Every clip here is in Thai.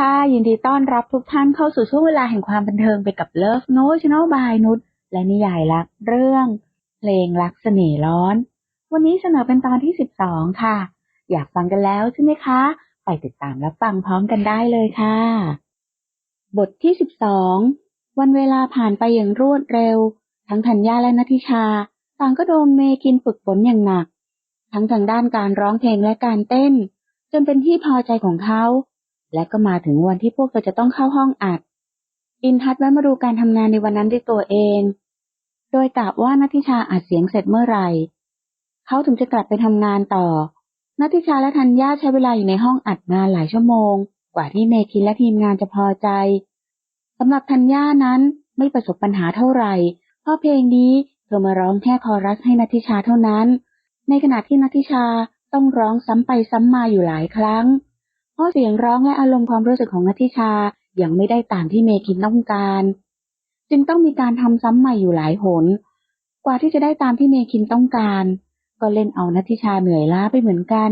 ค่ะ ยินดีต้อนรับทุกท่านเข้าสู่ช่วงเวลาแห่งความบันเทิงไปกับเลิฟโนช n น l บายนุชและนิยายรักเรื่อง เพลงรักเสน่ห์ร้อน วันนี้เสนอเป็นตอนที่สิบสองค่ะ อยากฟังกันแล้วใช่ไหมคะ ไปติดตามรับฟังพร้อมกันได้เลยค่ะ บทที่สิบสองวันเวลาผ่านไปอย่างรวดเร็ว ทั้งธัญญาและนัทิชา ต่างก็โดนเมกินฝึกฝนอย่างหนัก ทั้งทางด้านการร้องเพลงและการเต้น จนเป็นที่พอใจของเขา และก็มาถึงวันที่พวกเธอจะต้องเข้าห้องอัด อินทัศน์แวะมาดูการทำงานในวันนั้นด้วยตัวเอง โดยกะว่านัทิชาอัดเสียงเสร็จเมื่อไหร่เขาถึงจะกลับไปทำงานต่อนัทิชาและธัญญาใช้เวลาอยู่ในห้องอัดนานหลายชั่วโมง กว่าที่เมคินและทีมงานจะพอใจสำหรับธัญญานั้นไม่ประสบปัญหาเท่าไหร่ เพราะเพลงนี้เธอมาร้องแค่คอรัสให้นัทิชาเท่านั้น ในขณะที่นัทิชาต้องร้องซ้ำไปซ้ำมาอยู่หลายครั้ง ราะเสียงร้องและอารมณ์ความรู้สึกของนัทธิชายังไม่ได้ตามที่เมคินต้องการ จึงต้องมีการทำซ้ำใหม่อยู่หลายหน กว่าที่จะได้ตามที่เมคินต้องการ ก็เล่นเอานัทิชาเหนื่อยล้าไปเหมือนกัน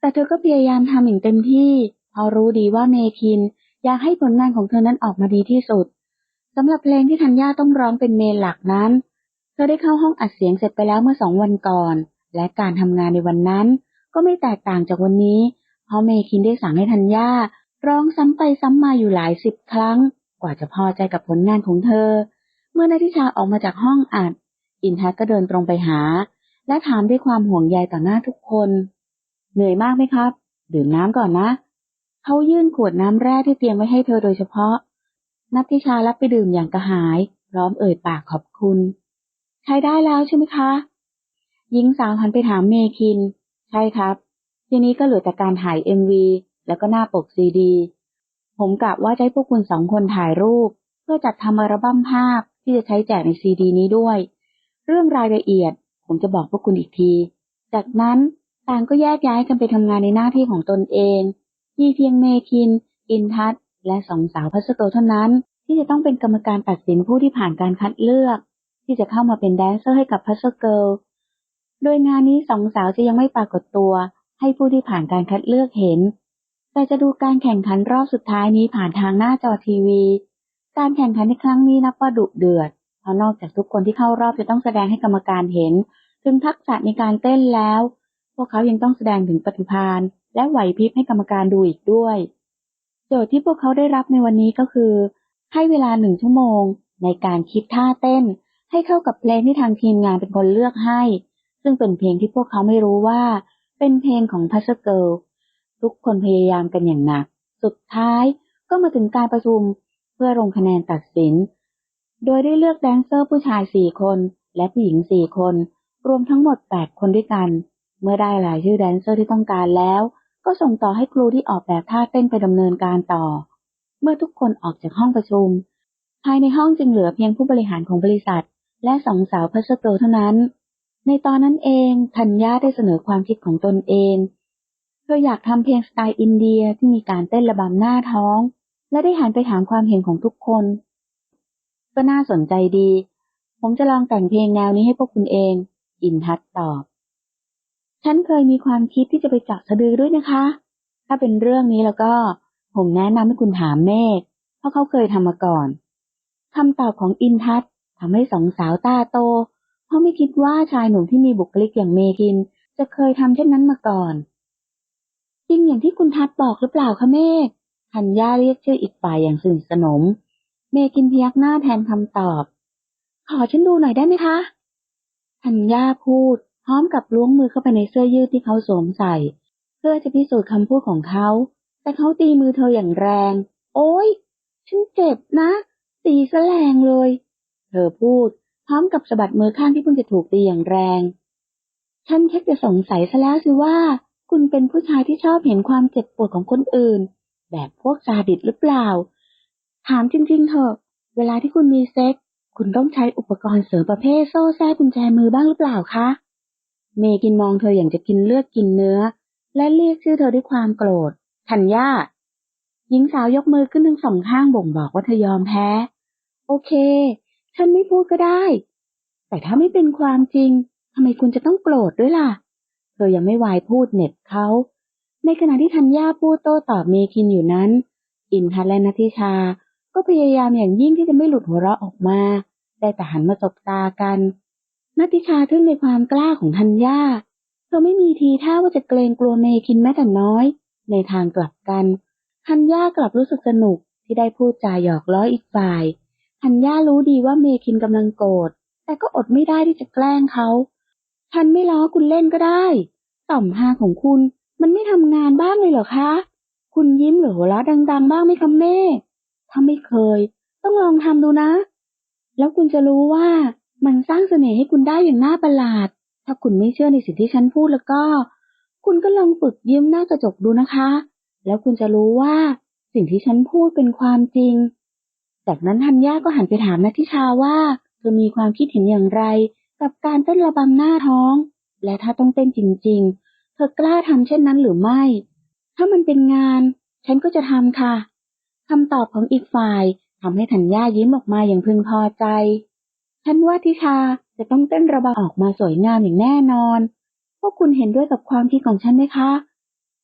แต่เธอก็พยายามทำอย่างเต็มที่เพราะรู้ดีว่าเมคินอยากให้ผลงานของเธอนั้นออกมาดีที่สุดสำหรับเพลงที่ธัญญาต้องร้องเป็นเมนหลักนั้น เธอได้เข้าห้องอัดเสียงเสร็จไปแล้วเมื่อสองวันก่อน และการทำงานในวันนั้น ก็ไม่แตกต่างจากวันนี้เพราะเมคินได้สั่งให้ธัญญาร้องซ้ำไปซ้ำมาอยู่หลายสิบครั้ง กว่าจะพอใจกับผลงานของเธอ เมื่อนาทิชาออกมาจากห้องอัด อินทัศก็เดินตรงไปหา และถามด้วยความห่วงใยต่อหน้าทุกคน เหนื่อยมากไหมครับ ดื่มน้ำก่อนนะ เขายื่นขวดน้ำแร่ที่เตรียมไว้ให้เธอโดยเฉพาะ นัททิชารับไปดื่มอย่างกระหาย พร้อมเอ่ยปากขอบคุณ ใช้ได้แล้วใช่ไหมคะ หญิงสาวหันไปถามเมคิน ใช่ครับ ทีนี้ก็เหลือแต่การถ่ายเอ็มวีแล้วก็หน้าปกซีดี ผมกะว่าจะให้พวกคุณสองคนถ่ายรูป เพื่อจัดทำอัลบั้มภาพที่จะใช้แจกในซีดี นี้ด้วย เรื่องรายละเอียด ผมจะบอกพวกคุณอีกที จากนั้นต่างก็แยกย้ายกันไปทำงานในหน้าที่ของตนเอง มีเพียงเมคิน อินทัศและสองสาวพัสโตเท่านั้น ที่จะต้องเป็นกรรมการตัดสินผู้ที่ผ่านการคัดเลือก ที่จะเข้ามาเป็นแดนเซอร์ให้กับพัสเกิลโดยงานนี้สองสาวจะยังไม่ปรากฏตัว ให้ผู้ที่ผ่านการคัดเลือกเห็น แต่จะดูการแข่งขันรอบสุดท้ายนี้ผ่านทางหน้าจอทีวี การแข่งขันในครั้งนี้นับว่าดุเดือด เพราะนอกจากทุกคนที่เข้ารอบจะต้องแสดงให้กรรมการเห็น ถึงทักษะในการเต้นแล้ว พวกเขายังต้องแสดงถึงปฏิภาณและไหวพริบให้กรรมการดูอีกด้วย โจทย์ที่พวกเขาได้รับในวันนี้ก็คือ ให้เวลาหนึ่งชั่วโมง ในการคิดท่าเต้น ให้เข้ากับเพลงที่ทางทีมงานเป็นคนเลือกให้ ซึ่งเป็นเพลงที่พวกเขาไม่รู้ว่า เป็นเพลงของพัสเกิลทุกคนพยายามกันอย่างหนัก สุดท้ายก็มาถึงการประชุมเพื่อลงคะแนนตัดสิน โดยได้เลือกแดนเซอร์ผู้ชายสี่คนและผู้หญิงสี่คน รวมทั้งหมดแปดคนด้วยกัน เมื่อได้รายชื่อแดนเซอร์ที่ต้องการแล้ว ก็ส่งต่อให้ครูที่ออกแบบท่าเต้นไปดำเนินการต่อ เมื่อทุกคนออกจากห้องประชุม ภายในห้องจึงเหลือเพียงผู้บริหารของบริษัท และสองสาวพัสเกิลเท่านั้น ในตอนนั้นเองธัญญาได้เสนอความคิดของตนเอง เธออยากทำเพลงสไตล์อินเดียที่มีการเต้นระบำหน้าท้อง และได้หันไปถามความเห็นของทุกคน ก็น่าสนใจดี ผมจะลองแต่งเพลงแนวนี้ให้พวกคุณเอง อินทัศตอบ ฉันเคยมีความคิดที่จะไปจาะสะดือด้วยนะคะ ถ้าเป็นเรื่องนี้แล้วก็ ผมแนะนำให้คุณถามเมฆเพราะเขาเคยทำมาก่อนคำตอบของอินทัศทำให้สองสาวตาโต เพราะไม่คิดว่าชายหนุ่มที่มีบุคลิกอย่างเมคิน จะเคยทำเช่นนั้นมาก่อน จริงอย่างที่คุณทัดบอกหรือเปล่าคะเมฆธัญญาเรียกชื่ออีกฝ่ายอย่างสนิทสนม เมกินพยักหน้าแทนคำตอบ ขอฉันดูหน่อยได้ไหมคะธัญญาพูด พร้อมกับล้วงมือเข้าไปในเสื้อยืดที่เขาสวมใส่ เพื่อจะพิสูจน์คำพูดของเขา แต่เขาตีมือเธออย่างแรง โอ๊ย ฉันเจ็บนะ ตีซะแรงเลย เธอพูด พร้อมกับสะบัดมือข้างที่เพิ่งจะถูกตีอย่างแรง ฉันแค่จะสงสัยซะแล้วสิว่า คุณเป็นผู้ชายที่ชอบเห็นความเจ็บปวดของคนอื่น แบบพวกซาดิสหรือเปล่า ถามจริงๆเถอะ เวลาที่คุณมีเซ็กคุณต้องใช้อุปกรณ์เสริมประเภทโซ่แท้กุญแจมือบ้างหรือเปล่าคะ เมกินมองเธออย่างจะกินเลือดกินเนื้อ และเรียกชื่อเธอด้วยความโกรธทัญญาหญิงสาวยกมือขึ้นทั้งสองข้างบ่งบอกว่าเธอยอมแพ้ โอเค ฉันไม่พูดก็ได้ แต่ถ้าไม่เป็นความจริงทำไมคุณจะต้องโกรธด้วยล่ะ เธอยังไม่วายพูดเน็บเขา ในขณะที่ธัญญาพูดโต้ตอบเมคินอยู่นั้น อินทัศและนัทิชา ก็พยายามอย่างยิ่งที่จะไม่หลุดหัวเราะออกมา ได้แต่หันมาสบตากันนัทิชาทึ่งในความกล้าของธัญญา เธอไม่มีทีท่าว่าจะเกรงกลัวเมคินแม้แต่น้อย ในทางกลับกัน ธัญญากลับรู้สึกสนุกที่ได้พูดจาหยอกล้ออีกฝ่าย ธัญญารู้ดีว่าเมคินกำลังโกรธ แต่ก็อดไม่ได้ที่จะแกล้งเขา ฉันไม่ล้อคุณเล่นก็ได้ ต่อมหาของคุณมันไม่ทำงานบ้างเลยเหรอคะ คุณยิ้มหรือหัวเราะดัง ๆ บ้างไหมคะเม่ถ้าไม่เคย ต้องลองทำดูนะ แล้วคุณจะรู้ว่ามันสร้างเสน่ห์ให้คุณได้อย่างน่าประหลาด ถ้าคุณไม่เชื่อในสิ่งที่ฉันพูดแล้วก็ คุณก็ลองฝึกยิ้มหน้ากระจกดูนะคะ แล้วคุณจะรู้ว่าสิ่งที่ฉันพูดเป็นความจริง จากนั้นธัญญาก็หันไปถามนัทธิชาว่าเธอมีความคิดเห็นอย่างไร กับการเต้นระบำหน้าท้อง และถ้าต้องเต้นจริง ๆ เธอกล้าทำเช่นนั้นหรือไม่ ถ้ามันเป็นงาน ฉันก็จะทำค่ะคำตอบของอีกฝ่ายทำให้ธัญญายิ้มออกมาอย่างพึงพอใจ ฉันว่าทิชาจะต้องเต้นระบำออกมาสวยงามอย่างแน่นอน พวกคุณเห็นด้วยกับความคิดของฉันไหมคะ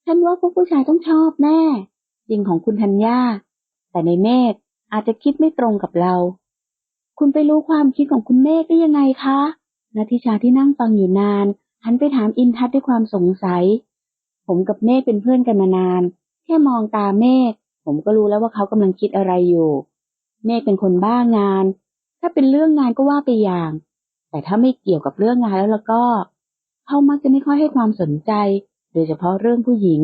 ฉันว่าพวกผู้ชายต้องชอบแน่ จริงของคุณธัญญา แต่ในเมฆ อาจจะคิดไม่ตรงกับเรา คุณไปรู้ความคิดของคุณเมฆได้ยังไงคะนาทิชาที่นั่งฟังอยู่นานหันไปถามอินทัศด้วยความสงสัย ผมกับเมฆเป็นเพื่อนกันมานาน แค่มองตาเมฆผมก็รู้แล้วว่าเขากำลังคิดอะไรอยู่ เมฆเป็นคนบ้างาน ถ้าเป็นเรื่องงานก็ว่าไปอย่าง แต่ถ้าไม่เกี่ยวกับเรื่องงานแล้วแล้วก็เขามักจะไม่ค่อยให้ความสนใจ โดยเฉพาะเรื่องผู้หญิง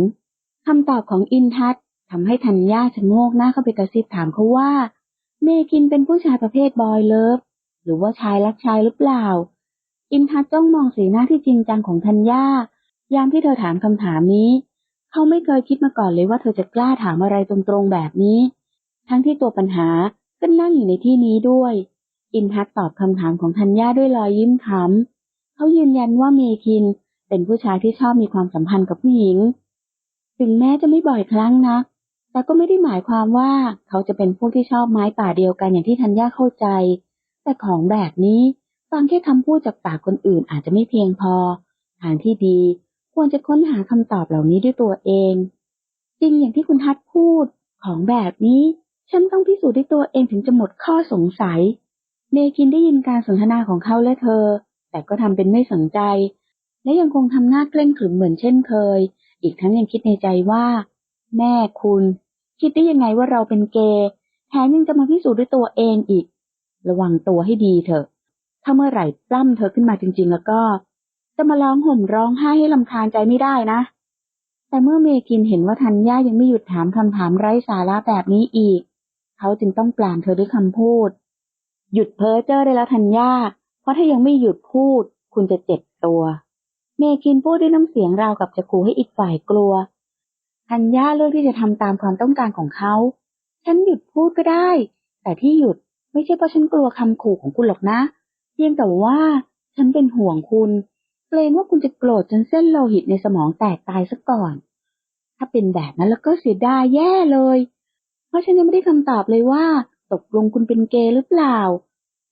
คำตอบของอินทัศ ทำให้ธัญญาชะโงกหน้าเข้าไปกระซิบถามเขาว่า เมคินเป็นผู้ชายประเภทบอยเลิฟหรือว่าชายรักชายหรือเปล่า อินทัศจ้องมองสีหน้าที่จริงจังของธัญญายามที่เธอถามคำถามนี้ เขาไม่เคยคิดมาก่อนเลยว่าเธอจะกล้าถามอะไรตรงๆแบบนี้ ทั้งที่ตัวปัญหาก็นั่งอยู่ในที่นี้ด้วย อินทัศตอบคำถามของธัญญาด้วยรอยยิ้มขำเขายืนยันว่าเมคินเป็นผู้ชายที่ชอบมีความสัมพันธ์กับผู้หญิง ถึงแม้จะไม่บ่อยครั้งนัก แต่ก็ไม่ได้หมายความว่าเขาจะเป็นพวกที่ชอบไม้ป่าเดียวกันอย่างที่ธัญญาเข้าใจ แต่ของแบบนี้ฟังแค่คำพูดจากปากคนอื่นอาจจะไม่เพียงพอ ทางที่ดีควรจะค้นหาคำตอบเหล่านี้ด้วยตัวเอง จริงอย่างที่คุณทัดพูด ของแบบนี้ ฉันต้องพิสูจน์ด้วยตัวเองถึงจะหมดข้อสงสัย เมคินได้ยินการสนทนาของเขาและเธอ แต่ก็ทำเป็นไม่สนใจ และยังคงทำหน้าเกรงขรึมเหมือนเช่นเคย อีกทั้งยังคิดในใจว่า แม่คุณ คิดได้ยังไงว่าเราเป็นเกย์แถมยังจะมาพิสูจน์ด้วยตัวเองอีก ระวังตัวให้ดีเถอะ ถ้าเมื่อไหร่ปล้ำเธอขึ้นมาจริง ๆ แล้วก็ จะมาร้องห่มร้องไห้ให้ลำคาญใจไม่ได้นะ แต่เมื่อเมคินเห็นว่าทันย่ายังไม่หยุดถามคำถามไร้สาระแบบนี้อีก เขาจึงต้องปลามเธอด้วยคำพูด หยุดเพ้อเจ้อได้แล้วทันย่า เพราะถ้ายังไม่หยุดพูด คุณจะเจ็บตัว เมคินพูดด้วยน้ำเสียงราวกับจะขู่ให้อีกฝ่ายกลัว ทันยาเลือกที่จะทำตามความต้องการของเขา ฉันหยุดพูดก็ได้ แต่ที่หยุดไม่ใช่เพราะฉันกลัวคำขู่ของคุณหรอกนะ เพียงแต่ว่าฉันเป็นห่วงคุณ เกรงว่าคุณจะโกรธจนเส้นโลหิตในสมองแตกตายซะก่อน ถ้าเป็นแบบนั้นแล้วก็เสียดายแย่เลย เพราะฉันยังไม่ได้คำตอบเลยว่า ตกลงคุณเป็นเกย์หรือเปล่า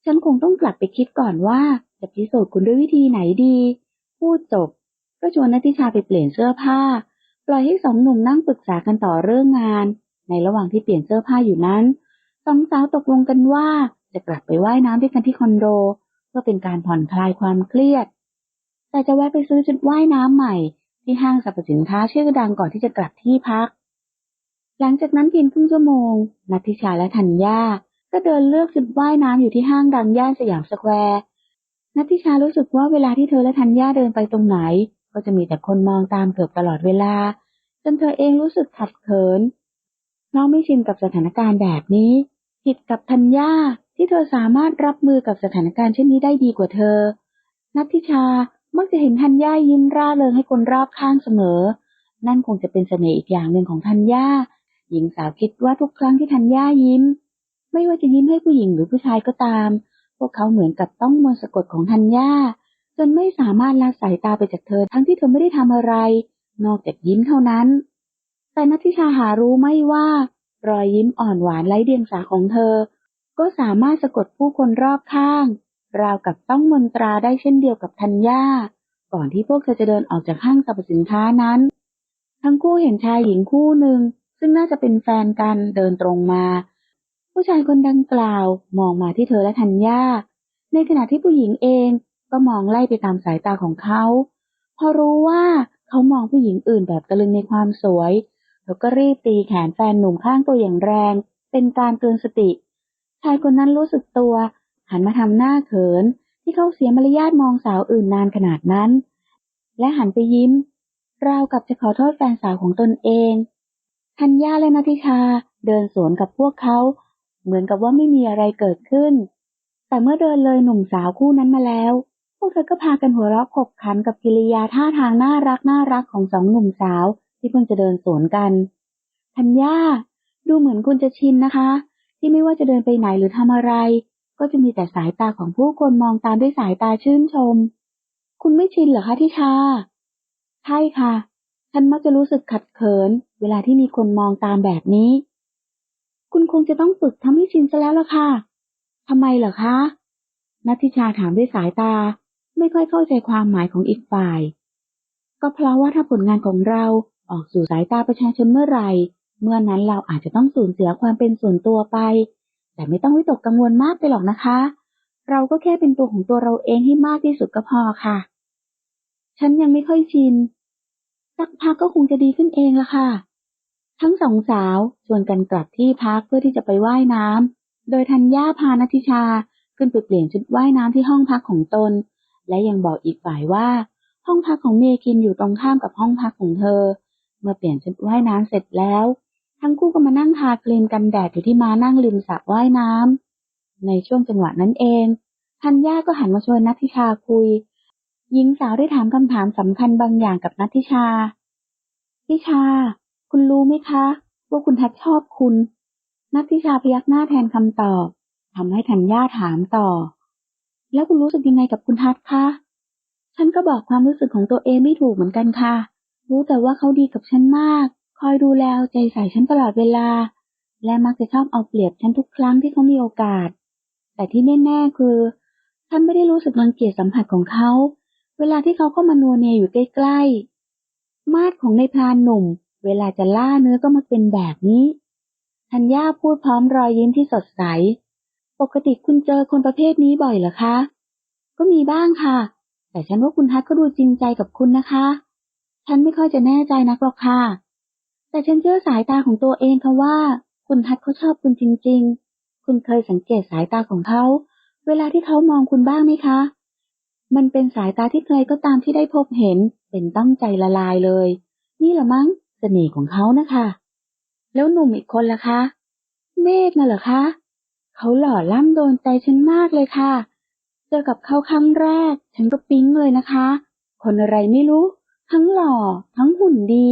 ฉันคงต้องกลับไปคิดก่อนว่าจะพิสูจน์คุณด้วยวิธีไหนดี พูดจบ ก็ชวนนัทิชาไปเปลี่ยนเสื้อผ้า ปล่อยให้สองหนุ่มนั่งปรึกษากันต่อเรื่องงาน ในระหว่างที่เปลี่ยนเสื้อผ้าอยู่นั้น สองสาวตกลงกันว่าจะกลับไปว่ายน้ำด้วยกันที่คอนโด เพื่อเป็นการผ่อนคลายความเครียด แต่จะแวะไปซื้อชุดว่ายน้ำใหม่ ที่ห้างสรรพสินค้าชื่อดังก่อนที่จะกลับที่พัก หลังจากนั้นเพียงครึ่งชั่วโมงนัทธิชาและธัญญาก็เดินเลือกชุดว่ายน้ำอยู่ที่ห้างดังย่านสยามสแควร์นัทธิชารู้สึกว่าเวลาที่เธอและธัญญาเดินไปตรงไหน ก็จะมีแต่คนมองตามเกือบตลอดเวลา จนเธอเองรู้สึกขัดเขิน น้องไม่ชินกับสถานการณ์แบบนี้ ผิดกับธัญญาที่เธอสามารถรับมือกับสถานการณ์เช่นนี้ได้ดีกว่าเธอ นัทธิชามักจะเห็นธัญญายิ้มร่าเริงให้คนรอบข้างเสมอ นั่นคงจะเป็นเสน่ห์อีกอย่างหนึ่งของธัญญา หญิงสาวคิดว่าทุกครั้งที่ธัญญายิ้ม ไม่ว่าจะยิ้มให้ผู้หญิงหรือผู้ชายก็ตาม พวกเขาเหมือนกับต้องมนสะกดของธัญญา จนไม่สามารถละสายตาไปจากเธอทั้งที่เธอไม่ได้ทำอะไร นอกจากยิ้มเท่านั้น แต่นัทธิชาหารู้ไม่ว่า รอยยิ้มอ่อนหวานไร้เดียงสาของเธอ ก็สามารถสะกดผู้คนรอบข้าง ราวกับต้องมนตราได้เช่นเดียวกับธัญญาก่อนที่พวกเธอจะเดินออกจากห้างสรรพสินค้านั้น ทั้งคู่เห็นชายหญิงคู่หนึ่ง ซึ่งน่าจะเป็นแฟนกันเดินตรงมา ผู้ชายคนดังกล่าวมองมาที่เธอและธัญญาในขณะที่ผู้หญิงเอง ก็มองไล่ไปตามสายตาของเขา พอรู้ว่าเขามองผู้หญิงอื่นแบบตะลึงในความสวยแล้วก็รีบตีแขนแฟนหนุ่มข้างตัวอย่างแรง เป็นการเตือนสติ ชายคนนั้นรู้สึกตัว หันมาทำหน้าเขิน ที่เขาเสียมารยาทมองสาวอื่นนานขนาดนั้น และหันไปยิ้ม ราวกับจะขอโทษแฟนสาวของตนเองธัญญาและนัทิชาเดินสวนกับพวกเขา เหมือนกับว่าไม่มีอะไรเกิดขึ้น แต่เมื่อเดินเลยหนุ่มสาวคู่นั้นมาแล้ว พวกเธอก็พากันหัวเราะขบขันกับกิริยาท่าทางน่ารักน่ารักของสองหนุ่มสาว ที่เพิ่งจะเดินสวนกันธัญญาดูเหมือนคุณจะชินนะคะ ที่ไม่ว่าจะเดินไปไหนหรือทำอะไร ก็จะมีแต่สายตาของผู้คนมองตามด้วยสายตาชื่นชม คุณไม่ชินเหรอคะทิชา ใช่ค่ะ ฉันมักจะรู้สึกขัดเขิน เวลาที่มีคนมองตามแบบนี้ คุณคงจะต้องฝึกทำให้ชินซะแล้วล่ะค่ะทำไมเหรอคะนัทธิชาถามด้วยสายตา ไม่ค่อยเข้าใจความหมายของอีกฝ่าย ก็เพราะว่าถ้าผลงานของเราออกสู่สายตาประชาชนเมื่อไหร่ เมื่อนั้นเราอาจจะต้องสูญเสียความเป็นส่วนตัวไป แต่ไม่ต้องวิตกกังวลมากไปหรอกนะคะ เราก็แค่เป็นตัวของตัวเราเองให้มากที่สุดก็พอค่ะ ฉันยังไม่ค่อยชิน สักพักก็คงจะดีขึ้นเองละค่ะ ทั้งสองสาวชวนกันกลับที่พักเพื่อที่จะไปไว่ายน้ำโดยธัญญาพานัทิชาขึ้นไปเปลี่ยนชุดว่ายน้ำที่ห้องพักของตน และยังบอกอีกฝ่ายว่า ห้องพักของเมคินอยู่ตรงข้ามกับห้องพักของเธอ เมื่อเปลี่ยนชุดว่ายน้ำเสร็จแล้ว ทั้งคู่ก็มานั่งทาครีมกันแดดอยู่ที่มานั่งริมสระว่ายน้ำในช่วงจังหวะนั้นเองธัญญาก็หันมาชวนนัทธิชาคุย หญิงสาวได้ถามคำถามสำคัญบางอย่างกับนัทธิชาทิชา คุณรู้ไหมคะ ว่าคุณทัดชอบคุณ นัทธิชาพยักหน้าแทนคำตอบทำให้ธัญญาถามต่อ แล้วคุณรู้สึกยังไงกับคุณทัศคะ ฉันก็บอกความรู้สึกของตัวเองไม่ถูกเหมือนกันค่ะ รู้แต่ว่าเขาดีกับฉันมาก คอยดูแลใจใส่ฉันตลอดเวลา และมักจะชอบเอาเปรียบฉันทุกครั้งที่เขามีโอกาส แต่ที่แน่ๆคือ ฉันไม่ได้รู้สึกรังเกียจสัมผัสของเขา เวลาที่เขาเข้ามานัวเนียอยู่ใกล้ๆ มาดของในพรานหนุ่ม เวลาจะล่าเนื้อก็มาเป็นแบบนี้ธัญญาพูดพร้อมรอยยิ้มที่สดใส ปกติคุณเจอคนประเภทนี้บ่อยเหรอคะ ก็มีบ้างค่ะ แต่ฉันว่าคุณทัศก็ดูจริงใจกับคุณนะคะ ฉันไม่ค่อยจะแน่ใจนักหรอกค่ะ แต่ฉันเชื่อสายตาของตัวเองค่ะว่า คุณทัศเขาชอบคุณจริง ๆ คุณเคยสังเกตสายตาของเขา เวลาที่เขามองคุณบ้างไหมคะ มันเป็นสายตาที่ใครก็ตามที่ได้พบเห็น เป็นตั้งใจละลายเลย นี่แหละมั้งเสน่ห์ของเขานะคะ แล้วหนุ่มอีกคนล่ะคะ เมฆน่ะเหรอคะ เขาหล่อล่ำโดนใจฉันมากเลยค่ะ เจอกับเขาครั้งแรก ฉันก็ปิ๊งเลยนะคะ คนอะไรไม่รู้ ทั้งหล่อ ทั้งหุ่นดี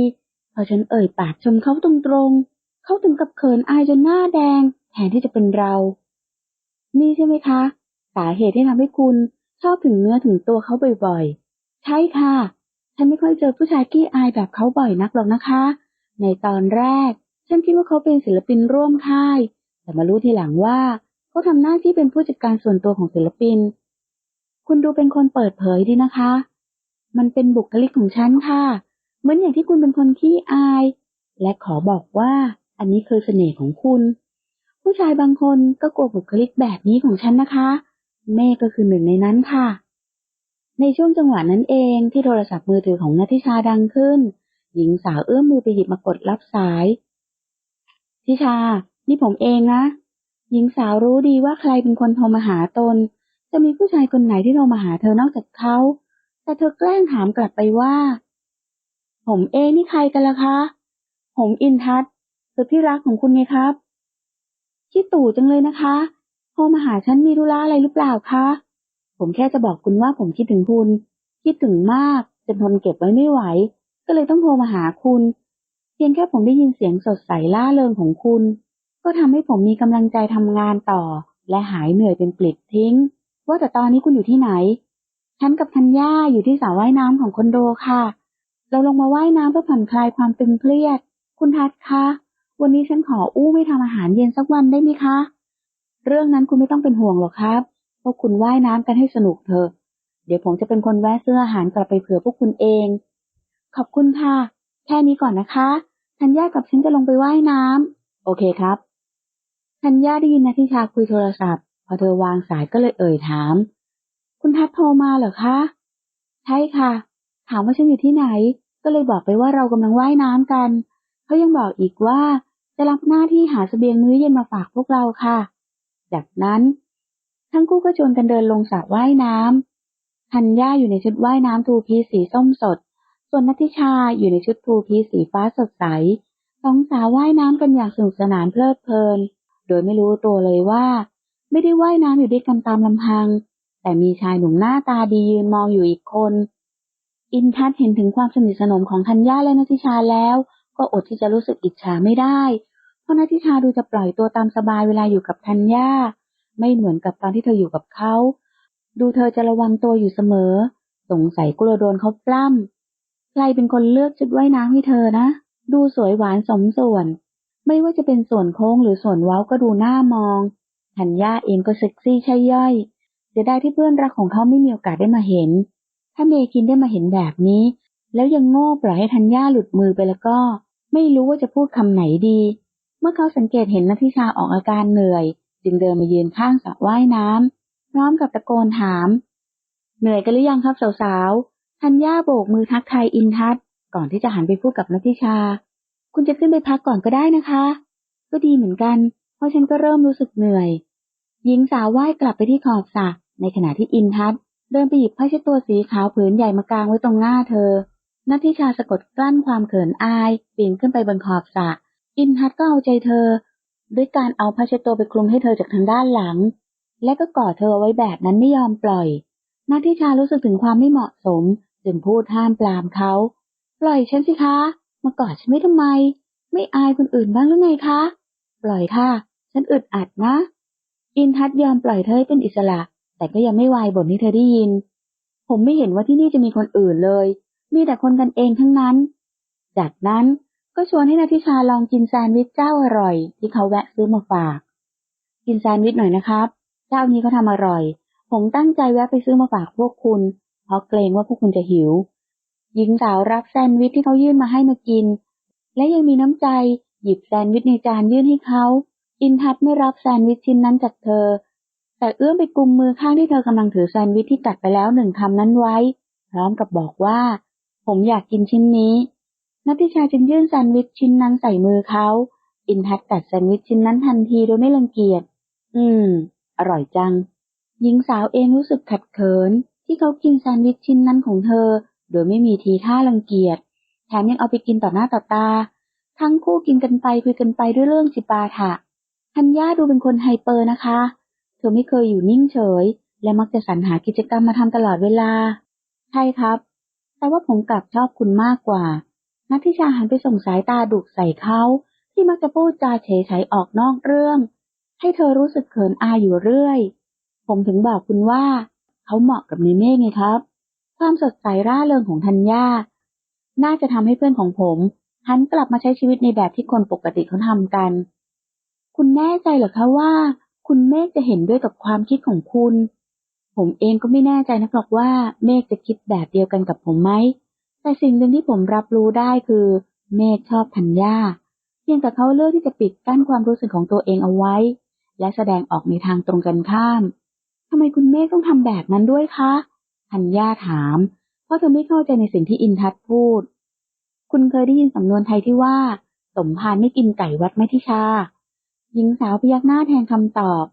พอฉันเอ่ยปากชมเขาตรงๆ เขาถึงกับเขินอายจนหน้าแดง แทนที่จะเป็นเรา นี่ใช่ไหมคะ สาเหตุที่ทำให้คุณชอบถึงเนื้อถึงตัวเขาบ่อยๆ ใช่ค่ะ ฉันไม่ค่อยเจอผู้ชายกี้อายแบบเขาบ่อยนักหรอกนะคะ ในตอนแรก ฉันคิดว่าเขาเป็นศิลปินร่วมค่าย แต่มารู้ทีหลังว่าเขาทำหน้าที่เป็นผู้จัดการส่วนตัวของศิลปิน คุณดูเป็นคนเปิดเผยดีนะคะ มันเป็นบุคลิกของฉันค่ะ เหมือนอย่างที่คุณเป็นคนขี้อาย และขอบอกว่าอันนี้คือเสน่ห์ของคุณ ผู้ชายบางคนก็กลัวบุคลิกแบบนี้ของฉันนะคะ แม่ก็คือหนึ่งในนั้นค่ะ ในช่วงจังหวะนั้นเองที่โทรศัพท์มือถือของนัทิชาดังขึ้น หญิงสาวเอื้อมมือไปหยิบมากดรับสายทิชา นี่ผมเองนะ หญิงสาวรู้ดีว่าใครเป็นคนโทรมาหาตน จะมีผู้ชายคนไหนที่โทรมาหาเธอนอกจากเขา แต่เธอแกล้งถามกลับไปว่า ผมเองนี่ใครกันล่ะคะ ผมอินทัศสุดที่รักของคุณไงครับคิดตู่จังเลยนะคะโทรมาหาฉันมีธุระอะไรหรือเปล่าคะ ผมแค่จะบอกคุณว่าผมคิดถึงคุณ คิดถึงมากจนทนเก็บไว้ไม่ไหว ก็เลยต้องโทรมาหาคุณ เพียงแค่ผมได้ยินเสียงสดใสล่าเริงของคุณ ก็ทำให้ผมมีกำลังใจทำงานต่อ และหายเหนื่อยเป็นปลิดทิ้ง ว่าแต่ตอนนี้คุณอยู่ที่ไหน ฉันกับธัญญาอยู่ที่สระว่ายน้ำของคอนโดค่ะ เราลงมาว่ายน้ำเพื่อผ่อนคลายความตึงเครียด คุณทัศคะ วันนี้ฉันขออู้ไม่ทำอาหารเย็นสักวันได้ไหมคะ เรื่องนั้นคุณไม่ต้องเป็นห่วงหรอกครับ พวกคุณว่ายน้ำกันให้สนุกเถอะ เดี๋ยวผมจะเป็นคนแวะซื้ออาหารกลับไปเผื่อพวกคุณเอง ขอบคุณค่ะ แค่นี้ก่อนนะคะธัญญากับฉันจะลงไปว่ายน้ำโอเคครับ ธัญญาได้ยินนาทิชาคุยโทรศัพท์ พอเธอวางสายก็เลยเอ่ยถาม คุณทัศน์โทรมาเหรอคะ ใช่ค่ะ ถามว่าฉันอยู่ที่ไหน ก็เลยบอกไปว่าเรากำลังว่ายน้ำกัน เขายังบอกอีกว่าจะรับหน้าที่หาเสบียงมื้อเย็นมาฝากพวกเราค่ะ จากนั้น ทั้งคู่ก็ชวนกันเดินลงสระว่ายน้ำธัญญาอยู่ในชุดว่ายน้ำทูพีสีส้มสด ส่วนนัทิชาอยู่ในชุดทูพีสีฟ้าสดใสสองสาวว่ายน้ำกันอย่างสนุกสนานเพลิดเพลิน โดยไม่รู้ตัวเลยว่า ไม่ได้ว่ายน้ำอยู่ด้วยกันตามลำพัง แต่มีชายหนุ่มหน้าตาดียืนมองอยู่อีกคน อินทัศเห็นถึงความสนิทสนมของธัญญาและนัทิชาแล้ว ก็อดที่จะรู้สึกอิจฉาไม่ได้ เพราะนัทิชาดูจะปล่อยตัวตามสบายเวลาอยู่กับธัญญาไม่เหมือนกับตอนที่เธออยู่กับเขา ดูเธอจะระวังตัวอยู่เสมอ สงสัยกลัวโดนเขาปล้ำใครเป็นคนเลือกชุดว่ายน้ำให้เธอนะ ดูสวยหวานสมส่วน ไม่ว่าจะเป็นส่วนโค้งหรือส่วนเว้าก็ดูน่ามองธัญญาเองก็เซ็กซี่ใช่ย่อยเสียดายที่เพื่อนรักของเขาไม่มีโอกาสได้มาเห็น ถ้าเมคินได้มาเห็นแบบนี้ แล้วยังโง่ปล่อยให้ธัญญาหลุดมือไปแล้วก็ ไม่รู้ว่าจะพูดคำไหนดี เมื่อเขาสังเกตเห็นนัทธิชาออกอาการเหนื่อย จึงเดินมายืนข้างสระว่ายน้ำพร้อมกับตะโกนถาม เหนื่อยกันหรือยังครับสาวๆธัญญาโบกมือทักทายอินทัศก่อนที่จะหันไปพูดกับนัทธิชา คุณจะขึ้นไปพักก่อนก็ได้นะคะ ก็ดีเหมือนกัน เพราะฉันก็เริ่มรู้สึกเหนื่อย หญิงสาวว่ายกลับไปที่ขอบสระในขณะที่อินทัศเดินไปหยิบผ้าเช็ดตัวสีขาวผืนใหญ่มากางไว้ตรงหน้าเธอ นัทธิชาสะกดกลั้นความเขินอายปีนขึ้นไปบนขอบสระ อินทัศก็เอาใจเธอ ด้วยการเอาผ้าเช็ดตัวไปคลุมให้เธอจากทางด้านหลัง และก็กอดเธอไว้แบบนั้นไม่ยอมปล่อย นัทธิชารู้สึกถึงความไม่เหมาะสม จึงพูดห้ามปรามเขา ปล่อยฉันสิคะ มากอดฉันไม่ทำไม ไม่อายคนอื่นบ้างหรือไงคะ ปล่อยค่ะ ฉันอึดอัดนะ อินทัศยอมปล่อยเธอให้เป็นอิสระ แต่ก็ยังไม่วายบ่นให้เธอได้ยิน ผมไม่เห็นว่าที่นี่จะมีคนอื่นเลย มีแต่คนกันเองทั้งนั้น จากนั้นก็ชวนให้นาทิชาลองกินแซนด์วิชเจ้าอร่อย ที่เขาแวะซื้อมาฝาก กินแซนด์วิชหน่อยนะครับ เจ้านี้เขาทำอร่อย ผมตั้งใจแวะไปซื้อมาฝากพวกคุณ เพราะเกรงว่าพวกคุณจะหิว หญิงสาวรับแซนด์วิชที่เขายื่นมาให้มากิน และยังมีน้ำใจหยิบแซนด์วิชในจานยื่นให้เขาอินทัศน์ไม่รับแซนด์วิชชิ้นนั้นจากเธอ แต่เอื้อมไปกุมมือข้างที่เธอกำลังถือแซนด์วิชที่กัดไปแล้วหนึ่งคำนั้นไว้ พร้อมกับบอกว่า ผมอยากกินชิ้นนี้นัทธิชาจึงยื่นแซนด์วิชชิ้นนั้นใส่มือเขาอินทัศน์กัดแซนด์วิชชิ้นนั้นทันทีโดยไม่รังเกียจ อืม อร่อยจัง หญิงสาวเองรู้สึกขัดเขิน ที่เขากินแซนด์วิชชิ้นนั้นของเธอ โดยไม่มีทีท่ารังเกียจ แถมยังเอาไปกินต่อหน้าต่อตา ทั้งคู่กินกันไปคุยกันไปด้วยเรื่องจิปาถะธัญญาดูเป็นคนไฮเปอร์นะคะ เธอไม่เคยอยู่นิ่งเฉย และมักจะสรรหากิจกรรมมาทำตลอดเวลา ใช่ครับ แต่ว่าผมกลับชอบคุณมากกว่า นัทธิชาหันไปส่งสายตาดุใส่เขา ที่มักจะพูดจาเฉยใยออกนอกเรื่อง ให้เธอรู้สึกเขินอายอยู่เรื่อย ผมถึงบอกคุณว่า เขาเหมาะกับเนเม่ไงครับ ความสดใสร่าเริงของธัญญา น่าจะทำให้เพื่อนของผมหันกลับมาใช้ชีวิตในแบบที่คนปกติเขาทำกัน คุณแน่ใจเหรอคะว่า คุณเมฆจะเห็นด้วยกับความคิดของคุณ ผมเองก็ไม่แน่ใจนักหรอกว่าเมฆจะคิดแบบเดียวกันกับผมไหม แต่สิ่งหนึ่งที่ผมรับรู้ได้คือ เมฆชอบธัญญา เพียงแต่เขาเลือกที่จะปิดกั้นความรู้สึกของตัวเองเอาไว้ และแสดงออกในทางตรงกันข้ามทำไมคุณเมฆต้องทำแบบนั้นด้วยคะ ธัญญาถาม เพราะเธอไม่เข้าใจในสิ่งที่อินทัศพูด คุณเคยได้ยินสำนวนไทยที่ว่า สมภารไม่กินไก่วัดไม่ทิชา หญิงสาวพยักหน้าแทนคำตอบ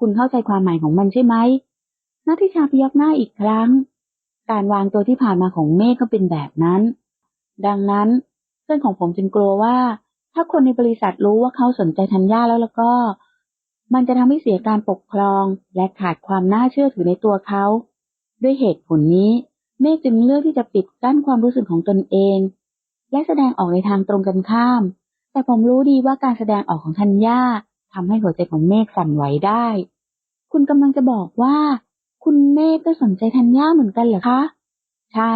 คุณเข้าใจความหมายของมันใช่ไหมนัทิชาพยักหน้าอีกครั้ง การวางตัวที่ผ่านมาของเมฆก็เป็นแบบนั้น ดังนั้นเพื่อนของผมจึงกลัวว่า ถ้าคนในบริษัทรู้ว่าเขาสนใจธัญญาแล้วแล้วก็ มันจะทำให้เสียการปกครองและขาดความน่าเชื่อถือในตัวเขา ด้วยเหตุผลนี้ เมฆจึงเลือกที่จะปิดกั้นความรู้สึกของตนเอง และแสดงออกในทางตรงกันข้าม แต่ผมรู้ดีว่าการแสดงออกของธัญญาทำให้หัวใจของเมฆสั่นไหวได้ คุณกำลังจะบอกว่า คุณเมฆก็สนใจธัญญาเหมือนกันเหรอคะ ใช่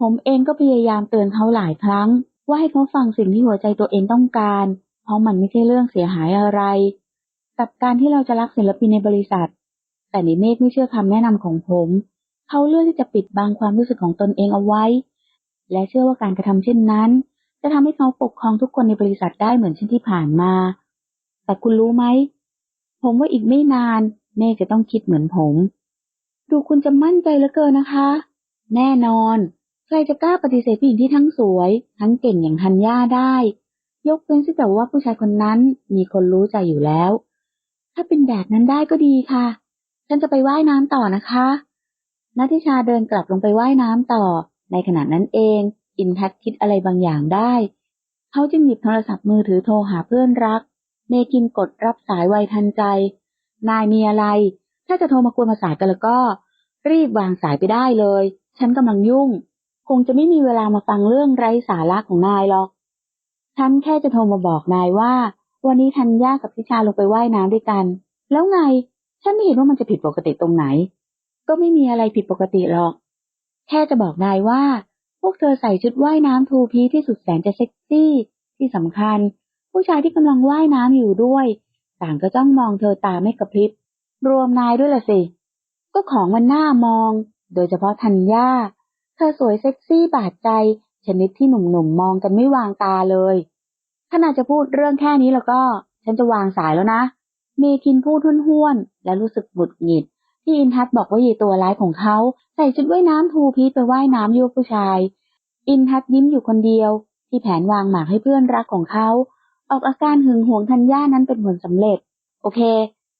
ผมเองก็พยายามเตือนเขาหลายครั้ง ว่าให้เขาฟังสิ่งที่หัวใจตัวเองต้องการ เพราะมันไม่ใช่เรื่องเสียหายอะไร กับการที่เราจะรักศิลปินในบริษัท แต่นิเมฆไม่เชื่อคำแนะนำของผม เขาเลือกที่จะปิดบังความรู้สึกของตนเองเอาไว้ และเชื่อว่าการกระทำเช่นนั้น จะทำให้เขาปกครองทุกคนในบริษัทได้เหมือนเช่นที่ผ่านมา แต่คุณรู้ไหม ผมว่าอีกไม่นานเมฆจะต้องคิดเหมือนผม ดูคุณจะมั่นใจเหลือเกินนะคะ แน่นอน ใครจะกล้าปฏิเสธผู้หญิงที่ทั้งสวย ทั้งเก่งอย่างทันย่าได้ ยกเว้นแต่ว่าผู้ชายคนนั้นมีคนรู้ใจอยู่แล้ว ถ้าเป็นแบบนั้นได้ก็ดีค่ะ ฉันจะไปว่ายน้ำต่อนะคะ นัทิชาเดินกลับลงไปว่ายน้ำต่อ ในขณะนั้นเอง อินทัศคิดอะไรบางอย่างได้ เขาจึงหยิบโทรศัพท์มือถือโทรหาเพื่อนรัก เมกินกดรับสายไวทันใจ นายมีอะไร ถ้าจะโทรมากวนมาสายกันแล้วก็ รีบวางสายไปได้เลย ฉันกำลังยุ่ง คงจะไม่มีเวลามาฟังเรื่องไร้สาระของนายหรอก ฉันแค่จะโทรมาบอกนายว่า วันนี้ทันย่ากับพิชาลงไปว่ายน้ำด้วยกัน แล้วไง ฉันไม่เห็นว่ามันจะผิดปกติตรงไหน ก็ไม่มีอะไรผิดปกติหรอก แค่จะบอกนายว่า พวกเธอใส่ชุดว่ายน้ำทูพีที่สุดแสนจะเซ็กซี่ ที่สำคัญ ผู้ชายที่กำลังว่ายน้ำอยู่ด้วย ต่างก็จ้องมองเธอตาไม่กระพริบ รวมนายด้วยล่ะสิ ก็ของมันหน่ามอง โดยเฉพาะทันย่าเธอสวยเซ็กซี่บาดใจ ชนิดที่หนุ่มๆมมองกันไม่วางตาเลยขนาดจะพูดเรื่องแค่นี้แล้วก็ ฉันจะวางสายแล้วนะ เมคินพูดห้วนๆ และรู้สึกบุดหงิด ที่อินทัศบอกว่ายีตัวร้ายของเขาใส่ชุดว่ายน้ำทูพีทไปว่ายน้ำยั่วผู้ชาย อินทัศยิ้มอยู่คนเดียว ที่แผนวางหมากให้เพื่อนรักของเขา ออกอาการหึงหวงทันย่านั้นเป็นผลสำเร็จ โอเค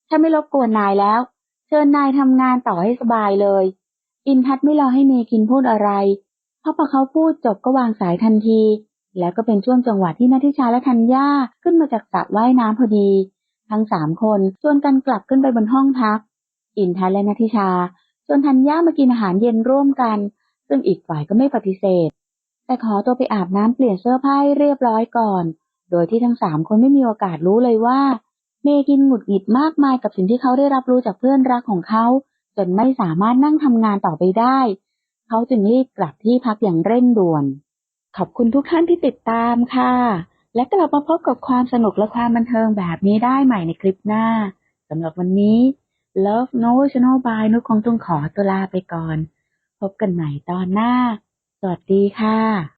ฉันไม่รบกวนนายแล้ว เชิญนายทำงานต่อให้สบายเลย อินทัศไม่รอให้เมคินพูดอะไรเพราะพอเขาพูดจบก็วางสายทันที แล้วก็เป็นช่วงจังหวะที่นัทิชาและทันย่าขึ้นมาจากสระว่ายน้ำพอดี ทั้งสามคนชวนกันกลับขึ้นไปบนห้องพัก อินทัศและนัทิชาชวนทันย่ามากินอาหารเย็นร่วมกัน ซึ่งอีกฝ่ายก็ไม่ปฏิเสธ แต่ขอตัวไปอาบน้ำเปลี่ยนเสื้อผ้าเรียบร้อยก่อน โดยที่ทั้งสามคนไม่มีโอกาสรู้เลยว่า เมกินหงุดหงิดมากมายกับสิ่งที่เขาได้รับรู้จากเพื่อนรักของเขาจนไม่สามารถนั่งทำงานต่อไปได้ เขาจึงรีบกลับที่พักอย่างเร่งด่วน ขอบคุณทุกท่านที่ติดตามค่ะ และกลับมาพบกับความสนุกและความบันเทิงแบบนี้ได้ใหม่ในคลิปหน้าสำหรับวันนี้ Love No Channel by นุชคงต้องขอตัวลาไปก่อน พบกันใหม่ตอนหน้า สวัสดีค่ะ